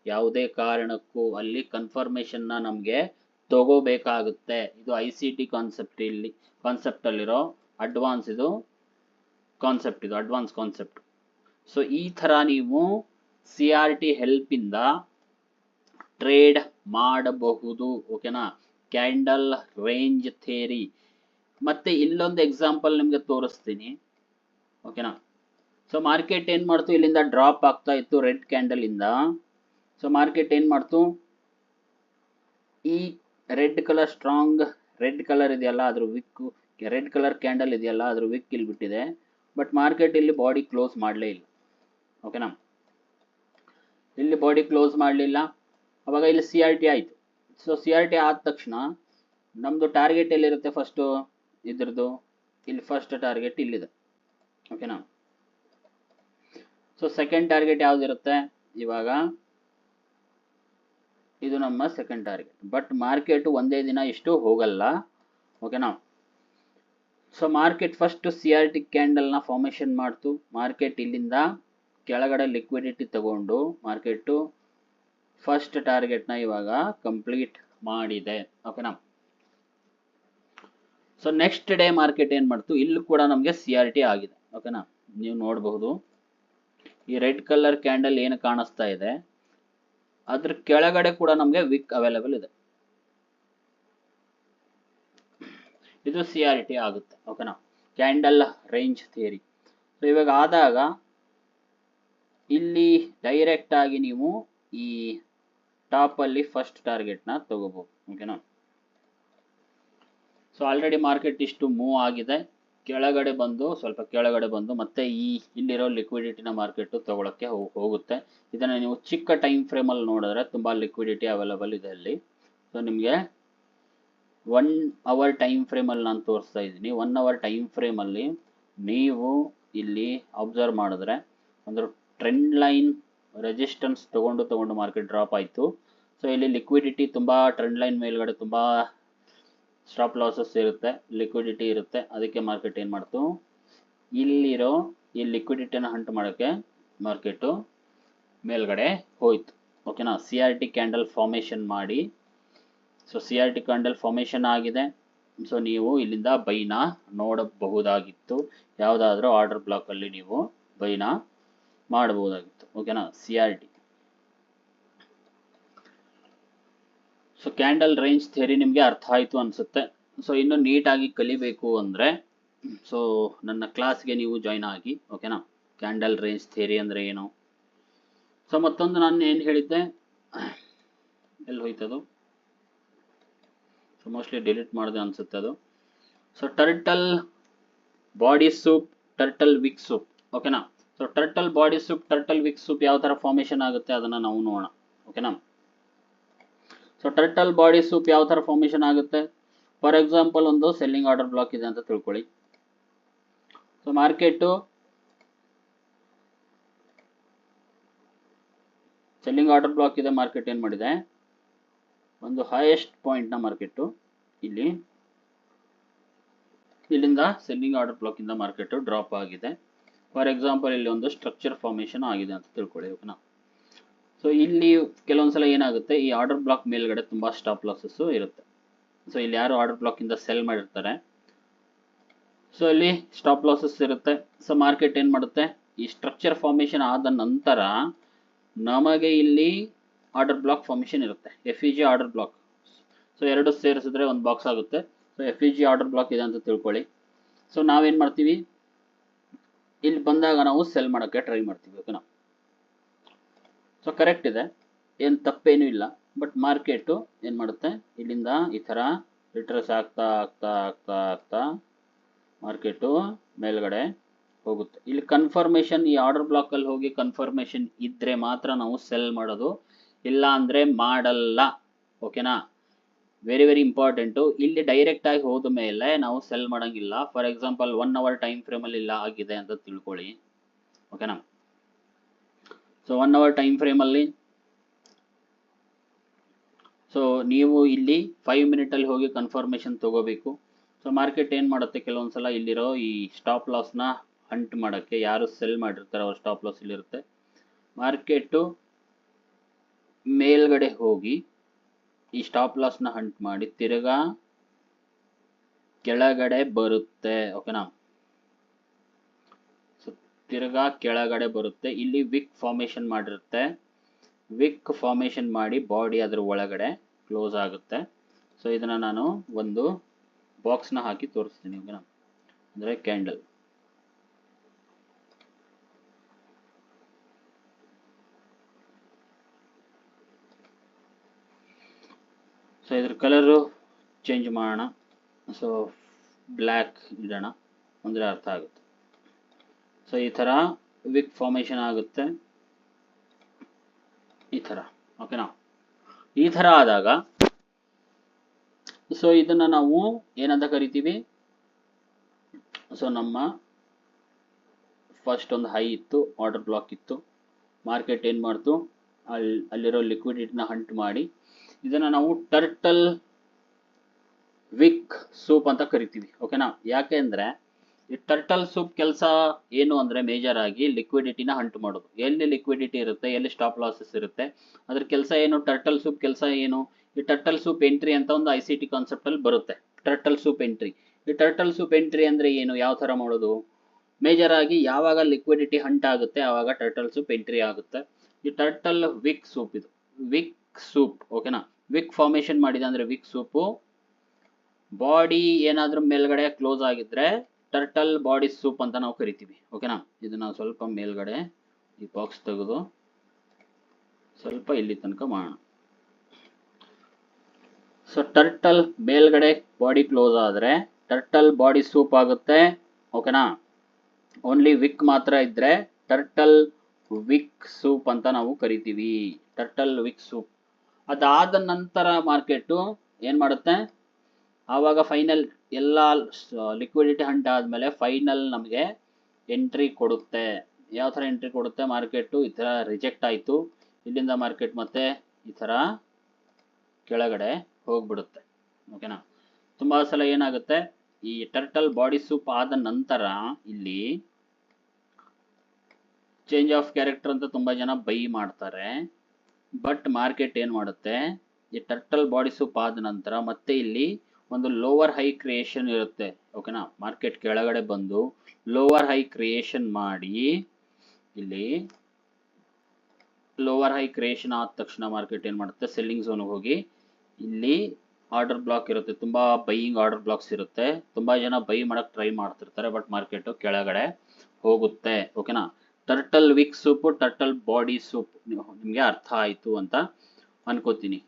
ಯಾವುದೇ ಕಾರಣಕ್ಕೂ ಅಲ್ಲಿ ಕನ್ಫರ್ಮೇಶನ್ನ ನಮಗೆ ತಗೋಬೇಕಾಗುತ್ತೆ. ಇದು ಐ ಸಿ ಟಿ ಕಾನ್ಸೆಪ್ಟ್ ಇಲ್ಲಿ ಕಾನ್ಸೆಪ್ಟ್ ಅಲ್ಲಿರೋ ಅಡ್ವಾನ್ಸ್ ಇದು ಕಾನ್ಸೆಪ್ಟ್ ಇದು ಅಡ್ವಾನ್ಸ್ ಕಾನ್ಸೆಪ್ಟ್ ಸೊ ಈ ಥರ ನೀವು ಸಿ ಆರ್ ಟಿ ಹೆಲ್ಪಿಂದ ಟ್ರೇಡ್ ಮಾಡಬಹುದು ಓಕೆನಾ ಕ್ಯಾಂಡಲ್ ರೇಂಜ್ ಥೇರಿ ಮತ್ತೆ ಇಲ್ಲೊಂದು ಎಕ್ಸಾಂಪಲ್ ನಿಮ್ಗೆ ತೋರಿಸ್ತೀನಿ. ಓಕೆನಾ ಸೊ ಮಾರ್ಕೆಟ್ ಏನ್ ಮಾಡ್ತು? ಇಲ್ಲಿಂದ ಡ್ರಾಪ್ ಆಗ್ತಾ ಇತ್ತು ರೆಡ್ ಕ್ಯಾಂಡಲ್ ಇಂದ. ಸೊ ಮಾರ್ಕೆಟ್ ಏನ್ ಮಾಡ್ತು? ಈ red colour strong red colour ಇದೆಯಲ್ಲ, ಅದ್ರ ವಿಕ್ ರೆಡ್ ಕಲರ್ ಕ್ಯಾಂಡಲ್ ಇದೆಯಲ್ಲ, ಅದ್ರ ವಿಕ್ ಇಲ್ಲಿ ಬಿಟ್ಟಿದೆ. ಬಟ್ ಮಾರ್ಕೆಟ್ ಇಲ್ಲಿ ಬಾಡಿ ಕ್ಲೋಸ್ ಮಾಡಲೇ ಇಲ್ಲ. ಓಕೆನಾ ಇಲ್ಲಿ ಬಾಡಿ ಕ್ಲೋಸ್ ಮಾಡಲಿಲ್ಲ. ಅವಾಗ ಇಲ್ಲಿ ಸಿ ಆರ್ ಟಿ ಆಯಿತು. ಸೊ ಸಿ ಆರ್ ಟಿ ಆದ ತಕ್ಷಣ ನಮ್ದು ಟಾರ್ಗೆಟ್ ಎಲ್ಲಿರುತ್ತೆ ಫಸ್ಟು ಇದ್ರದ್ದು ಇಲ್ಲಿ ಫಸ್ಟ್ ಟಾರ್ಗೆಟ್ ಇಲ್ಲಿದೆ. ಓಕೆನಾ ಸೊ ಸೆಕೆಂಡ್ ಟಾರ್ಗೆಟ್ ಯಾವುದಿರುತ್ತೆ ಇವಾಗ ಇದು ನಮ್ಮ ಸೆಕೆಂಡ್ ಟಾರ್ಗೆಟ್ ಬಟ್ ಮಾರ್ಕೆಟ್ ಒಂದೇ ದಿನ ಇಷ್ಟು ಹೋಗಲ್ಲ. ಓಕೆನಾ so market first C R T ಕ್ಯಾಂಡಲ್ನ formation ಮಾಡ್ತು. ಮಾರ್ಕೆಟ್ ಇಲ್ಲಿಂದ ಕೆಳಗಡೆ ಲಿಕ್ವಿಡಿಟಿ ತಗೊಂಡು ಮಾರ್ಕೆಟು ಫಸ್ಟ್ ಟಾರ್ಗೆಟ್ನ ಇವಾಗ ಕಂಪ್ಲೀಟ್ ಮಾಡಿದೆ. ಓಕೆನಾ ಸೊ ನೆಕ್ಸ್ಟ್ ಡೇ ಮಾರ್ಕೆಟ್ ಏನ್ ಮಾಡ್ತು? ಇಲ್ಲಿ ಕೂಡ ನಮಗೆ ಸಿ ಆರ್ ಟಿ ಆಗಿದೆ. ಓಕೆನಾ ನೀವು ನೋಡಬಹುದು. ಈ ರೆಡ್ ಕಲರ್ ಕ್ಯಾಂಡಲ್ ಏನು ಕಾಣಿಸ್ತಾ ಇದೆ? ಅದ್ರ ಕೆಳಗಡೆ ಕೂಡ ನಮಗೆ ವಿಕ್ ಅವೈಲೇಬಲ್ ಇದೆ. ಇದು ಸಿ ಆರ್ ಟಿ ಆಗುತ್ತೆ. ಓಕೆನಾ ಕ್ಯಾಂಡಲ್ ರೇಂಜ್ ಥಿಯರಿ ಸೊ ಇವಾಗ ಆದಾಗ ಇಲ್ಲಿ ಡೈರೆಕ್ಟ್ ಆಗಿ ನೀವು ಈ ಟಾಪ್ ಅಲ್ಲಿ ಫಸ್ಟ್ ಟಾರ್ಗೆಟ್ನ ತಗೋಬಹುದು. ಓಕೆನಾ ಸೊ ಆಲ್ರೆಡಿ ಮಾರ್ಕೆಟ್ ಇಷ್ಟು ಮೂವ್ ಆಗಿದೆ. ಕೆಳಗಡೆ ಬಂದು, ಸ್ವಲ್ಪ ಕೆಳಗಡೆ ಬಂದು, ಮತ್ತೆ ಈ ಇಲ್ಲಿರೋ ಲಿಕ್ವಿಡಿಟಿನ ಮಾರ್ಕೆಟ್ ತಗೊಳಕ್ಕೆ ಹೋಗುತ್ತೆ. ಇದನ್ನ ನೀವು ಚಿಕ್ಕ ಟೈಮ್ ಫ್ರೇಮ್ ಅಲ್ಲಿ ನೋಡಿದ್ರೆ ತುಂಬಾ ಲಿಕ್ವಿಡಿಟಿ ಅವೈಲಬಲ್ ಇದೆ ಅಲ್ಲಿ. ಸೊ ನಿಮಗೆ ಒನ್ ಅವರ್ ಟೈಮ್ ಫ್ರೇಮ್ ಅಲ್ಲಿ ನಾನು ತೋರಿಸ್ತಾ ಇದ್ದೀನಿ. ಒನ್ ಅವರ್ ಟೈಮ್ ಫ್ರೇಮ್ ಅಲ್ಲಿ ನೀವು ಇಲ್ಲಿ ಅಬ್ಸರ್ವ್ ಮಾಡಿದ್ರೆ ಒಂದು ಟ್ರೆಂಡ್ ಲೈನ್ ರೆಸಿಸ್ಟೆನ್ಸ್ ತಗೊಂಡು ತಗೊಂಡು ಮಾರ್ಕೆಟ್ ಡ್ರಾಪ್ ಆಯಿತು. ಸೊ ಇಲ್ಲಿ ಲಿಕ್ವಿಡಿಟಿ ತುಂಬಾ ಟ್ರೆಂಡ್ ಲೈನ್ ಮೇಲ್ಗಡೆ ತುಂಬಾ ಸ್ಟಾಪ್ ಲಾಸಸ್ ಇರುತ್ತೆ ಲಿಕ್ವಿಡಿಟಿ ಇರುತ್ತೆ. ಅದಕ್ಕೆ ಮಾರ್ಕೆಟ್ ಏನು ಮಾಡ್ತು? ಇಲ್ಲಿರೋ ಈ ಲಿಕ್ವಿಡಿಟಿನ ಹಂಟ್ ಮಾಡೋಕ್ಕೆ ಮಾರ್ಕೆಟು ಮೇಲ್ಗಡೆ ಹೋಯ್ತು. ಓಕೆನಾ C R T candle formation ಮಾಡಿ. So C R T candle formation ಆಗಿದೆ. ಸೊ ನೀವು ಇಲ್ಲಿಂದ ಬೈನ ನೋಡಬಹುದಾಗಿತ್ತು. ಯಾವುದಾದ್ರೂ ಆರ್ಡರ್ ಬ್ಲಾಕಲ್ಲಿ ನೀವು ಬೈನ ಮಾಡಬಹುದಾಗಿತ್ತು. ಓಕೆನಾ C R T so candle range theory ನಿಮಗೆ ಅರ್ಥ ಆಯಿತು ಅನಿಸುತ್ತೆ. ಸೊ ಇನ್ನು ನೀಟಾಗಿ ಕಲಿಬೇಕು ಅಂದರೆ ಸೊ ನನ್ನ ಕ್ಲಾಸ್ಗೆ ನೀವು ಜಾಯ್ನ್ ಆಗಿ ಓಕೆನಾ ಕ್ಯಾಂಡಲ್ ರೇಂಜ್ ಥಿಯರಿ ಅಂದರೆ ಏನು? ಸೊ ಮತ್ತೊಂದು ನಾನು ಏನು ಹೇಳಿದ್ದೆ? ಎಲ್ಲಿ ಹೋಯ್ತದು? ಸೊ ಮೋಸ್ಟ್ಲಿ ಡಿಲೀಟ್ ಮಾಡಿದೆ ಅನಿಸುತ್ತೆ ಅದು. So turtle body soup turtle wick soup ಓಕೆನಾ so turtle body soup turtle wick soup ಯಾವ ಥರ ಫಾರ್ಮೇಷನ್ ಆಗುತ್ತೆ ಅದನ್ನು ನಾವು ನೋಡೋಣ ಓಕೆನಾ ಸೊ ಟರ್ಟಲ್ ಬಾಡಿ ಸೂಪ್ ಯಾವ ತರ ಫಾರ್ಮೇಷನ್ ಆಗುತ್ತೆ? ಫಾರ್ ಎಕ್ಸಾಂಪಲ್ ಒಂದು ಸೆಲ್ಲಿಂಗ್ ಆರ್ಡರ್ ಬ್ಲಾಕ್ ಇದೆ ಅಂತ ತಿಳ್ಕೊಳ್ಳಿ. So market selling order block ಇದೆ ಮಾರ್ಕೆಟ್ ಏನು ಮಾಡಿದೆ? ಒಂದು ಹೈಯೆಸ್ಟ್ ಪಾಯಿಂಟ್ನ ಮಾರ್ಕೆಟು ಇಲ್ಲಿ. ಇಲ್ಲಿಂದ ಸೆಲ್ಲಿಂಗ್ ಆರ್ಡರ್ ಬ್ಲಾಕ್ ಇಂದ ಮಾರ್ಕೆಟ್ ಡ್ರಾಪ್ ಆಗಿದೆ. ಫಾರ್ ಎಕ್ಸಾಂಪಲ್ ಇಲ್ಲಿ ಒಂದು ಸ್ಟ್ರಕ್ಚರ್ ಫಾರ್ಮೇಷನ್ ಆಗಿದೆ ಅಂತ ತಿಳ್ಕೊಳ್ಳಿ, ಓಕೆನಾ? ಸೊ ಇಲ್ಲಿ ಕೆಲವೊಂದ್ಸಲ ಏನಾಗುತ್ತೆ, ಈ ಆರ್ಡರ್ ಬ್ಲಾಕ್ ಮೇಲ್ಗಡೆ ತುಂಬಾ ಸ್ಟಾಪ್ ಲಾಸಸ್ ಇರುತ್ತೆ. ಸೊ ಇಲ್ಲಿ ಯಾರು ಆರ್ಡರ್ ಬ್ಲಾಕ್ ಇಂದ ಸೆಲ್ ಮಾಡಿರ್ತಾರೆ? ಸೊ ಇಲ್ಲಿ ಸ್ಟಾಪ್ ಲಾಸಸ್ ಇರುತ್ತೆ. ಸೊ ಮಾರ್ಕೆಟ್ ಏನ್ ಮಾಡುತ್ತೆ? ಈ ಸ್ಟ್ರಕ್ಚರ್ ಫಾರ್ಮೇಷನ್ ಆದ ನಂತರ ನಮಗೆ ಇಲ್ಲಿ ಆರ್ಡರ್ ಬ್ಲಾಕ್ ಫಾರ್ಮೇಷನ್ ಇರುತ್ತೆ. F E G order block so ಎರಡು ಸೇರಿಸಿದ್ರೆ ಒಂದು ಬಾಕ್ಸ್ ಆಗುತ್ತೆ. So F E G order block ಇದೆ ಅಂತ ತಿಳ್ಕೊಳ್ಳಿ. ಸೊ ನಾವೇನ್ ಮಾಡ್ತೀವಿ? ಇಲ್ಲಿ ಬಂದಾಗ ನಾವು ಸೆಲ್ ಮಾಡೋಕ್ಕೆ ಟ್ರೈ ಮಾಡ್ತೀವಿ ಓಕೆನಾ ಸೊ ಕರೆಕ್ಟ್ ಇದೆ. ಏನು ತಪ್ಪೇನೂ ಇಲ್ಲ. ಬಟ್ ಮಾರ್ಕೆಟು ಏನು ಮಾಡುತ್ತೆ? ಇಲ್ಲಿಂದ ಈ ಥರ ರಿಟ್ರೆಸ್ ಆಗ್ತಾ ಆಗ್ತಾ ಆಗ್ತಾ ಆಗ್ತಾ ಮಾರ್ಕೆಟು ಮೇಲ್ಗಡೆ ಹೋಗುತ್ತೆ. ಇಲ್ಲಿ ಕನ್ಫರ್ಮೇಷನ್ ಈ ಆರ್ಡರ್ ಬ್ಲಾಕಲ್ಲಿ ಹೋಗಿ ಕನ್ಫರ್ಮೇಷನ್ ಇದ್ರೆ ಮಾತ್ರ ನಾವು ಸೆಲ್ ಮಾಡೋದು. ಇಲ್ಲ ಅಂದರೆ ಮಾಡಲ್ಲ. ಓಕೆನಾ ವೆರಿ ವೆರಿ ಇಂಪಾರ್ಟೆಂಟು ಇಲ್ಲಿ ಡೈರೆಕ್ಟ್ ಆಗಿ ಹೋದ ಮೇಲೆ ನಾವು ಸೆಲ್ ಮಾಡೋಂಗಿಲ್ಲ. For example one hour time ಫ್ರೇಮಲ್ಲಿ ಇಲ್ಲ ಆಗಿದೆ ಅಂತ ತಿಳ್ಕೊಳ್ಳಿ. ಓಕೆನಾ ಸೊ ಒನ್ ಅವರ್ ಟೈಮ್ ಫ್ರೇಮಲ್ಲಿ ಸೊ ನೀವು ಇಲ್ಲಿ ಫೈವ್ ಮಿನಿಟಲ್ಲಿ ಹೋಗಿ ಕನ್ಫರ್ಮೇಷನ್ ತಗೋಬೇಕು. ಸೊ ಮಾರ್ಕೆಟ್ ಏನು ಮಾಡುತ್ತೆ? ಕೆಲವೊಂದ್ಸಲ ಇಲ್ಲಿರೋ ಈ ಸ್ಟಾಪ್ ಲಾಸ್ನ ಹಂಟ್ ಮಾಡೋಕ್ಕೆ ಯಾರು ಸೆಲ್ ಮಾಡಿರ್ತಾರೆ ಅವ್ರ ಸ್ಟಾಪ್ ಲಾಸ್ ಇಲ್ಲಿರುತ್ತೆ ಮಾರ್ಕೆಟು ಮೇಲ್ಗಡೆ ಹೋಗಿ ಈ ಸ್ಟಾಪ್ ಲಾಸ್ನ ಹಂಟ್ ಮಾಡಿ ತಿರ್ಗಾ ಕೆಳಗಡೆ ಬರುತ್ತೆ. ಓಕೆನಾ ತಿರ್ಗಾ ಕೆಳಗಡೆ ಬರುತ್ತೆ. ಇಲ್ಲಿ ವಿಕ್ ಫಾರ್ಮೇಷನ್ ಮಾಡಿರುತ್ತೆ. ವಿಕ್ ಫಾರ್ಮೇಷನ್ ಮಾಡಿ ಬಾಡಿ ಅದರ ಒಳಗಡೆ ಕ್ಲೋಸ್ ಆಗುತ್ತೆ. ಸೊ ಇದನ್ನ ನಾನು ಒಂದು ಬಾಕ್ಸ್ನ ಹಾಕಿ ತೋರಿಸ್ತೀನಿ ಓಕೆನಾ ಅಂದರೆ ಕ್ಯಾಂಡಲ್ ಸೊ ಇದ್ರ ಕಲರು ಚೇಂಜ್ ಮಾಡೋಣ. ಸೊ ಬ್ಲ್ಯಾಕ್ ಇಡೋಣ. ಅಂದರೆ ಅರ್ಥ ಆಗುತ್ತೆ. ಸೊ ಈ ಥರ ವಿಕ್ ಫಾರ್ಮೇಷನ್ ಆಗುತ್ತೆ. ಈ ಥರ. ಓಕೆನಾ ಈ ಥರ ಆದಾಗ ಸೊ ಇದನ್ನ ನಾವು ಏನಂತ ಕರಿತೀವಿ? ಸೊ ನಮ್ಮ ಫಸ್ಟ್ ಒಂದು ಹೈ ಇತ್ತು ಆರ್ಡರ್ ಬ್ಲಾಕ್ ಇತ್ತು. ಮಾರ್ಕೆಟ್ ಏನು ಮಾಡ್ತು? ಅಲ್ಲಿ ಅಲ್ಲಿರೋ ಲಿಕ್ವಿಡಿಟಿನ ಹಂಟ್ ಮಾಡಿ. ಇದನ್ನ ನಾವು ಟರ್ಟಲ್ ವಿಕ್ ಸೂಪ್ ಅಂತ ಕರಿತೀವಿ. ಓಕೆನಾ ಯಾಕೆ ಅಂದ್ರೆ ಈ ಟರ್ಟಲ್ ಸೂಪ್ ಕೆಲಸ ಏನು ಅಂದ್ರೆ ಮೇಜರ್ ಆಗಿ ಲಿಕ್ವಿಡಿಟಿನ ಹಂಟ್ ಮಾಡೋದು. ಎಲ್ಲಿ ಲಿಕ್ವಿಡಿಟಿ ಇರುತ್ತೆ, ಎಲ್ಲಿ ಸ್ಟಾಪ್ ಲಾಸಸ್ ಇರುತ್ತೆ, ಅದ್ರ ಕೆಲಸ ಏನು ಟರ್ಟಲ್ ಸೂಪ್ ಕೆಲಸ ಏನು, ಈ ಟರ್ಟಲ್ ಸೂಪ್ ಎಂಟ್ರಿ ಅಂತ ಒಂದು ಐ ಸಿ ಟಿ ಕಾನ್ಸೆಪ್ಟ್ ಅಲ್ಲಿ ಬರುತ್ತೆ. ಟರ್ಟಲ್ ಸೂಪ್ ಎಂಟ್ರಿ ಈ ಟರ್ಟಲ್ ಸೂಪ್ ಎಂಟ್ರಿ ಅಂದ್ರೆ ಏನು, ಯಾವ ತರ ಮಾಡೋದು? ಮೇಜರ್ ಆಗಿ ಯಾವಾಗ ಲಿಕ್ವಿಡಿಟಿ ಹಂಟ್ ಆಗುತ್ತೆ ಆವಾಗ ಟರ್ಟಲ್ ಸೂಪ್ ಎಂಟ್ರಿ ಆಗುತ್ತೆ. ಈ ಟರ್ಟಲ್ ವಿಕ್ ಸೂಪ್ ಇದು. ವಿಕ್ ಸೂಪ್ ಓಕೆನಾ ವಿಕ್ ಫಾರ್ಮೇಶನ್ ಮಾಡಿದೆ ಅಂದ್ರೆ ವಿಕ್ ಸೂಪು ಬಾಡಿ ಏನಾದ್ರೂ ಮೇಲ್ಗಡೆ ಕ್ಲೋಸ್ ಆಗಿದ್ರೆ ಟರ್ಟಲ್ ಬಾಡಿ ಸೂಪ್ ಅಂತ ನಾವು ಕರಿತೀವಿ. ಓಕೆನಾ ಇದನ್ನ ಸ್ವಲ್ಪ ಮೇಲ್ಗಡೆ ಈ ಬಾಕ್ಸ್ ತೆಗೆದು ಸ್ವಲ್ಪ ಇಲ್ಲಿ ತನಕ ಮಾಡೋಣ. ಸೊ ಟರ್ಟಲ್ ಮೇಲ್ಗಡೆ ಬಾಡಿ ಕ್ಲೋಸ್ ಆದ್ರೆ ಟರ್ಟಲ್ ಬಾಡಿ ಸೂಪ್ ಆಗುತ್ತೆ. ಓಕೆನಾ ಓನ್ಲಿ ವಿಕ್ ಮಾತ್ರ ಇದ್ರೆ ಟರ್ಟಲ್ ವಿಕ್ ಸೂಪ್ ಅಂತ ನಾವು ಕರಿತೀವಿ. ಟರ್ಟಲ್ ವಿಕ್ ಸೂಪ್ ಅದಾದ ನಂತರ ಮಾರ್ಕೆಟು ಏನ್ ಮಾಡುತ್ತೆ? ಆವಾಗ ಫೈನಲ್ ಎಲ್ಲ ಲಿಕ್ವಿಡಿಟಿ ಹಂಟ್ ಆದ್ಮೇಲೆ ಫೈನಲ್ ನಮಗೆ ಎಂಟ್ರಿ ಕೊಡುತ್ತೆ. ಯಾವ ಥರ ಎಂಟ್ರಿ ಕೊಡುತ್ತೆ? ಮಾರ್ಕೆಟು ಈ ಥರ ರಿಜೆಕ್ಟ್ ಆಯಿತು. ಇಲ್ಲಿಂದ ಮಾರ್ಕೆಟ್ ಮತ್ತೆ ಈ ಥರ ಕೆಳಗಡೆ ಹೋಗ್ಬಿಡುತ್ತೆ. ಓಕೆನಾ ತುಂಬ ಸಲ ಏನಾಗುತ್ತೆ? ಈ ಟರ್ಟಲ್ ಬಾಡಿ ಸೂಪ್ ಆದ ನಂತರ ಇಲ್ಲಿ ಚೇಂಜ್ ಆಫ್ ಕ್ಯಾರೆಕ್ಟರ್ ಅಂತ ತುಂಬ ಜನ ಬೈ ಮಾಡ್ತಾರೆ. ಬಟ್ ಮಾರ್ಕೆಟ್ ಏನು ಮಾಡುತ್ತೆ? ಈ ಟರ್ಟಲ್ ಬಾಡಿ ಸೂಪ್ ಆದ ನಂತರ ಮತ್ತೆ ಇಲ್ಲಿ ಒಂದು ಲೋವರ್ ಹೈ ಕ್ರಿಯೇಷನ್ ಇರುತ್ತೆ ಓಕೆನಾ ಮಾರ್ಕೆಟ್ ಕೆಳಗಡೆ ಬಂದು ಲೋವರ್ ಹೈ ಕ್ರಿಯೇಷನ್ ಮಾಡಿ, ಇಲ್ಲಿ ಲೋವರ್ ಹೈ ಕ್ರಿಯೇಷನ್ ಆದ ತಕ್ಷಣ ಮಾರ್ಕೆಟ್ ಏನ್ ಮಾಡುತ್ತೆ? ಸೆಲ್ಲಿಂಗ್ ಝೋನ್ ಹೋಗಿ, ಇಲ್ಲಿ ಆರ್ಡರ್ ಬ್ಲಾಕ್ ಇರುತ್ತೆ. ತುಂಬಾ ಬೈಯಿಂಗ್ ಆರ್ಡರ್ ಬ್ಲಾಕ್ಸ್ ಇರುತ್ತೆ. ತುಂಬಾ ಜನ ಬೈ ಮಾಡಕ್ ಟ್ರೈ ಮಾಡ್ತಿರ್ತಾರೆ ಬಟ್ ಮಾರ್ಕೆಟ್ ಕೆಳಗಡೆ ಹೋಗುತ್ತೆ ಓಕೆನಾ turtle wick soup turtle body soup ನಿಮ್ಗೆ ಅರ್ಥ ಆಯ್ತು ಅಂತ ಅನ್ಕೋತೀನಿ.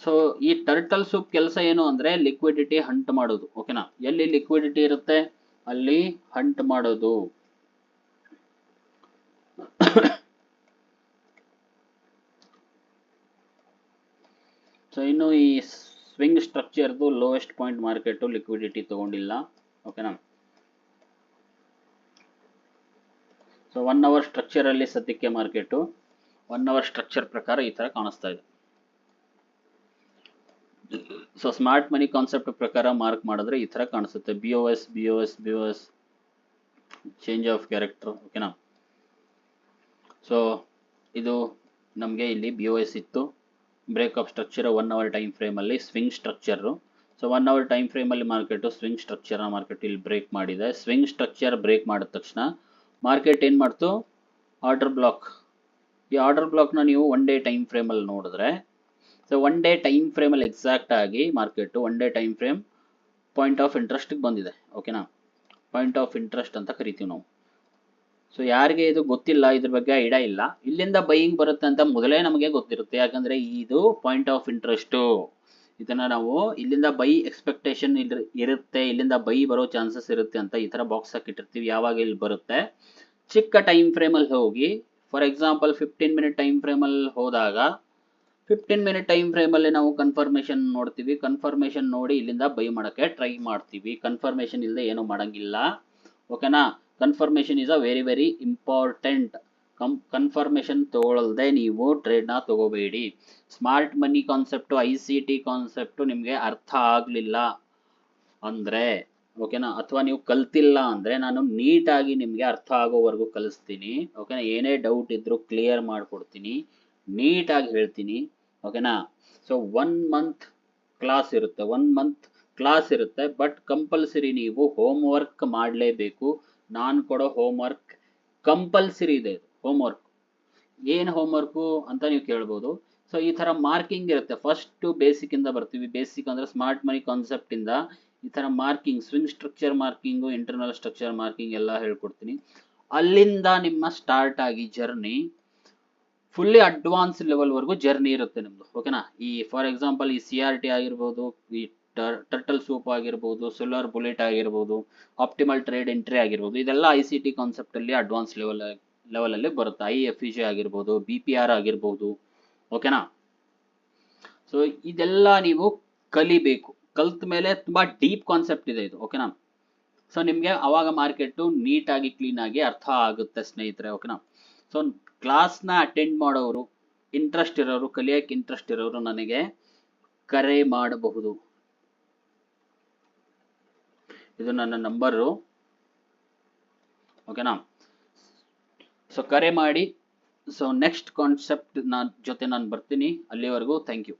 ಸೊ ಈ ಟರ್ಟಲ್ ಸೂಪ್ ಕೆಲಸ ಏನು ಅಂದ್ರೆ ಲಿಕ್ವಿಡಿಟಿ ಹಂಟ್ ಮಾಡೋದು ಓಕೆನಾ ಎಲ್ಲಿ ಲಿಕ್ವಿಡಿಟಿ ಇರುತ್ತೆ? ಅಲ್ಲಿ ಹಂಟ್ ಮಾಡೋದು. ಸೊ ಇನ್ನು ಈ ಸ್ವಿಂಗ್ ಸ್ಟ್ರಕ್ಚರ್ದು ಲೋಯೆಸ್ಟ್ ಪಾಯಿಂಟ್ ಮಾರ್ಕೆಟು ಲಿಕ್ವಿಡಿಟಿ ತಗೊಂಡಿಲ್ಲ ಓಕೆನಾ ಸೊ ಒನ್ ಅವರ್ ಸ್ಟ್ರಕ್ಚರ್ ಅಲ್ಲಿ ಸದ್ಯಕ್ಕೆ ಮಾರ್ಕೆಟು ಒನ್ ಅವರ್ ಸ್ಟ್ರಕ್ಚರ್ ಪ್ರಕಾರ ಈ ತರ ಕಾಣಿಸ್ತಾ ಇದೆ. ಸೊ ಸ್ಮಾರ್ಟ್ ಮನಿ ಕಾನ್ಸೆಪ್ಟ್ ಪ್ರಕಾರ ಮಾರ್ಕ್ ಮಾಡಿದ್ರೆ ಈ ತರ ಕಾಣಿಸುತ್ತೆ. B O S B O S B O S change of character ಓಕೆನಾ ಸೊ ಇದು ನಮಗೆ ಇಲ್ಲಿ ಬಿ ಒ ಎಸ್ ಇತ್ತು. Break of structure one hour time ಫ್ರೇಮಲ್ಲಿ swing structure so one hour time ಫ್ರೇಮಲ್ಲಿ market swing ಸ್ಟ್ರಕ್ಚರ್ನ ಮಾರ್ಕೆಟ್ ಇಲ್ಲಿ break ಮಾಡಿದೆ. Swing structure break ಮಾಡಿದ ತಕ್ಷಣ ಮಾರ್ಕೆಟ್ ಏನು ಮಾಡ್ತು? ಆರ್ಡರ್ ಬ್ಲಾಕ್ ಈ ಆರ್ಡರ್ ಬ್ಲಾಕ್ನ ನೀವು ಒನ್ ಡೇ ಟೈಮ್ ಫ್ರೇಮಲ್ಲಿ ನೋಡಿದ್ರೆ ಸೊ ಒನ್ ಡೇ ಟೈಮ್ ಫ್ರೇಮಲ್ಲಿ ಎಕ್ಸಾಕ್ಟ್ ಆಗಿ market one day time frame point of interest ಬಂದಿದೆ. ಓಕೆನಾ ಪಾಯಿಂಟ್ ಆಫ್ ಇಂಟ್ರೆಸ್ಟ್ ಅಂತ ಕರಿತೀವಿ ನಾವು. ಸೊ ಯಾರಿಗೆ ಇದು ಗೊತ್ತಿಲ್ಲ, ಇದ್ರ ಬಗ್ಗೆ ಐಡಿಯಾ ಇಲ್ಲ. ಇಲ್ಲಿಂದ ಬೈಯಿಂಗ್ ಬರುತ್ತೆ ಅಂತ ಮೊದಲೇ ನಮಗೆ ಗೊತ್ತಿರುತ್ತೆ. ಯಾಕಂದ್ರೆ ಇದು ಪಾಯಿಂಟ್ ಆಫ್ ಇಂಟ್ರೆಸ್ಟ್ ಇದನ್ನ ನಾವು ಇಲ್ಲಿಂದ ಬೈ ಎಕ್ಸ್ಪೆಕ್ಟೇಷನ್ ಇರುತ್ತೆ. ಇಲ್ಲಿಂದ ಬೈ ಬರೋ ಚಾನ್ಸಸ್ ಇರುತ್ತೆ ಅಂತ ಈ ತರ ಬಾಕ್ಸ್ ಹಾಕಿಟ್ಟಿರ್ತೀವಿ ಯಾವಾಗ ಇಲ್ಲಿ ಬರುತ್ತೆ? ಚಿಕ್ಕ ಟೈಮ್ ಫ್ರೇಮಲ್ಲಿ ಹೋಗಿ for example fifteen minute time ಫ್ರೇಮಲ್ಲಿ ಹೋದಾಗ ಫಿಫ್ಟೀನ್ ಮಿನಿಟ್ ಟೈಮ್ ಫ್ರೇಮಲ್ಲಿ ನಾವು ಕನ್ಫರ್ಮೇಷನ್ ನೋಡ್ತೀವಿ. ಕನ್ಫರ್ಮೇಷನ್ ನೋಡಿ ಇಲ್ಲಿಂದ ಬೈ ಮಾಡೋಕ್ಕೆ ಟ್ರೈ ಮಾಡ್ತೀವಿ. ಕನ್ಫರ್ಮೇಷನ್ ಇಲ್ಲದೆ ಏನೂ ಮಾಡೋಂಗಿಲ್ಲ. ಓಕೆನಾ confirmation is a very very important ಕಂ ಕನ್ಫರ್ಮೇಷನ್ ತಗೊಳ್ಳದೆ ನೀವು ಟ್ರೇಡ್ನ ತಗೋಬೇಡಿ. Smart money concept I C T concept ನಿಮಗೆ ಅರ್ಥ ಆಗಲಿಲ್ಲ ಅಂದರೆ ಓಕೆನಾ ಅಥವಾ ನೀವು ಕಲ್ತಿಲ್ಲ ಅಂದರೆ ನಾನು ನೀಟಾಗಿ ನಿಮಗೆ ಅರ್ಥ ಆಗೋವರೆಗೂ ಕಲಿಸ್ತೀನಿ. ಓಕೆನಾ ಏನೇ ಡೌಟ್ ಇದ್ರೂ ಕ್ಲಿಯರ್ ಮಾಡಿಕೊಡ್ತೀನಿ. ನೀಟಾಗಿ ಹೇಳ್ತೀನಿ. ಓಕೆನಾ ಸೊ ಒನ್ ಮಂತ್ ಕ್ಲಾಸ್ ಇರುತ್ತೆ ಒನ್ ಮಂತ್ ಕ್ಲಾಸ್ ಇರುತ್ತೆ ಬಟ್ ಕಂಪಲ್ಸರಿ ನೀವು ಹೋಮ್ ವರ್ಕ್ ಮಾಡಲೇಬೇಕು. ನಾನು ಕೊಡೋ ಹೋಮ್ ವರ್ಕ್ ಕಂಪಲ್ಸರಿ ಇದೆ ಹೋಮ್ ವರ್ಕ್ ಏನು ಹೋಮ್ ವರ್ಕು ಅಂತ ನೀವು ಕೇಳ್ಬೋದು? ಸೊ ಈ ಥರ ಮಾರ್ಕಿಂಗ್ ಇರುತ್ತೆ. ಫಸ್ಟ್ ಬೇಸಿಕ್ ಇಂದ ಬರ್ತೀವಿ. ಬೇಸಿಕ್ ಅಂದ್ರೆ ಸ್ಮಾರ್ಟ್ ಮನಿ ಕಾನ್ಸೆಪ್ಟ್ ಇಂದ ಈ ಥರ marking swing structure marking internal structure marking ಎಲ್ಲ ಹೇಳ್ಕೊಡ್ತೀನಿ. ಅಲ್ಲಿಂದ ನಿಮ್ಮ ಸ್ಟಾರ್ಟ್ ಆಗಿ ಜರ್ನಿ ಫುಲ್ಲಿ ಅಡ್ವಾನ್ಸ್ ಲೆವೆಲ್ವರೆಗೂ ಜರ್ನಿ ಇರುತ್ತೆ ನಿಮ್ಮದು ಓಕೆನಾ ಈ ಫಾರ್ ಎಕ್ಸಾಂಪಲ್ ಈ ಸಿ ಆರ್ ಟಿ ಆಗಿರ್ಬೋದು, ಈ ಟರ್ಟಲ್ ಸೂಪ್ ಆಗಿರ್ಬೋದು ಸೋಲಾರ್ ಬುಲೆಟ್ ಆಗಿರ್ಬೋದು ಆಪ್ಟಿಮಲ್ ಟ್ರೇಡ್ ಎಂಟ್ರಿ ಆಗಿರ್ಬೋದು, ಇದೆಲ್ಲ ಐ ಸಿ ಟಿ ಕಾನ್ಸೆಪ್ಟಲ್ಲಿ ಅಡ್ವಾನ್ಸ್ ಲೆವೆಲ್ ಅಲ್ಲಿ ಬರುತ್ತೆ. ಐ ಎಫ್ ಇ ಜಿ ಆಗಿರ್ಬೋದು ಬಿ ಪಿ ಆರ್ ಆಗಿರ್ಬೋದು ಓಕೆನಾ ಸೊ ಇದೆಲ್ಲ ನೀವು ಕಲಿಬೇಕು. ಕಲ್ತ ಮೇಲೆ ತುಂಬಾ ಡೀಪ್ ಕಾನ್ಸೆಪ್ಟ್ ಇದೆ ಇದು ಓಕೆನಾ ಸೊ ನಿಮಗೆ ಅವಾಗ ಮಾರ್ಕೆಟ್ ನೀಟಾಗಿ ಆಗಿ ಅರ್ಥ ಆಗುತ್ತೆ ಸ್ನೇಹಿತರೆ ಓಕೆನಾ ಸೊ ಕ್ಲಾಸ್ನ ಅಟೆಂಡ್ ಮಾಡೋರು ಇಂಟ್ರೆಸ್ಟ್ ಇರೋರು ಕಲಿಯಕ್ಕೆ ಇಂಟ್ರೆಸ್ಟ್ ಇರೋರು ನನಗೆ ಕರೆ ಮಾಡಬಹುದು. ಇದು ನನ್ನ ನಂಬರು ಓಕೆನಾ ಸೊ ಕರೆ ಮಾಡಿ. ಸೊ ನೆಕ್ಸ್ಟ್ ಕಾನ್ಸೆಪ್ಟ್ ನಾನು ಜೊತೆ ನಾನು ಬರ್ತೀನಿ. ಅಲ್ಲಿವರೆಗೂ ಥ್ಯಾಂಕ್ ಯು